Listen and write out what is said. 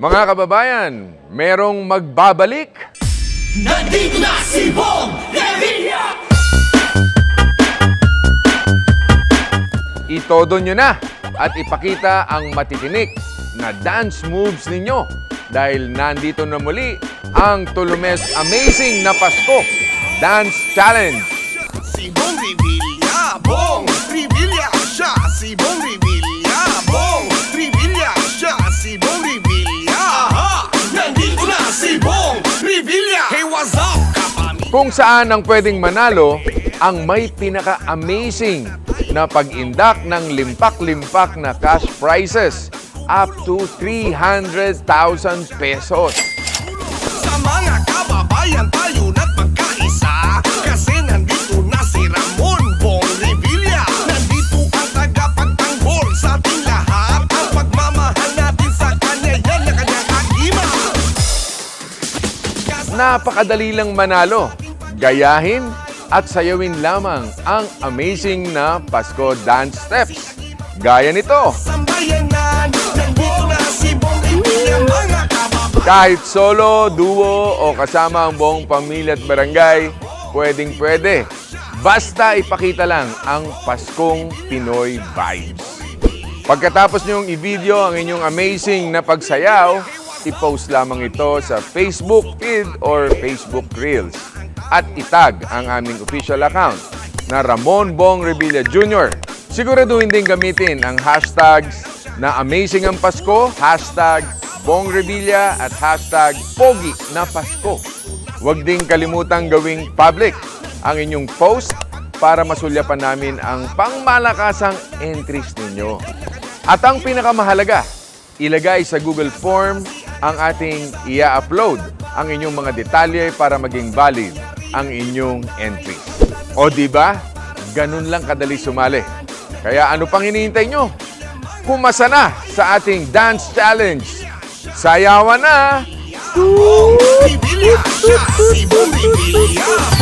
Mga kababayan, merong magbabalik. Nandito na si Bong Revilla! Itodo nyo na at ipakita ang matitinik na dance moves ninyo dahil nandito na muli ang Tulumes Amazing na Pasko Dance Challenge. Kung saan ang pwedeng manalo ang may pinaka-amazing na pag-indak ng limpak-limpak na cash prizes up to 300,000 pesos. Sa mga kababayan tayo na't Napakadali lang manalo. Gayahin at sayawin lamang ang amazing na Pasko dance steps. Gaya nito. Kahit solo, duo o kasama ang buong pamilya at barangay, pwedeng pwede. Basta ipakita lang ang Paskong Pinoy vibes. Pagkatapos niyong i-video ang inyong amazing na pagsayaw, i-post lamang ito sa Facebook feed or Facebook Reels. At itag ang aming official account na Ramon Bong Revilla Jr. Siguraduhin din gamitin ang hashtags na Amazing ang Pasko, hashtag Bong Revilla at hashtag Pogi na Pasko. Huwag ding kalimutang gawing public ang inyong post para masulyapan namin ang pangmalakasang entries ninyo. At ang pinakamahalaga, ilagay sa Google Form ang ating ia-upload ang inyong mga detalye para maging valid ang inyong entries. O di ba? Ganun lang kadali sumali. Kaya ano pang hinihintay nyo? Pumasa na sa ating dance challenge. Sayawan na! Revilla siya, si Bong Revilla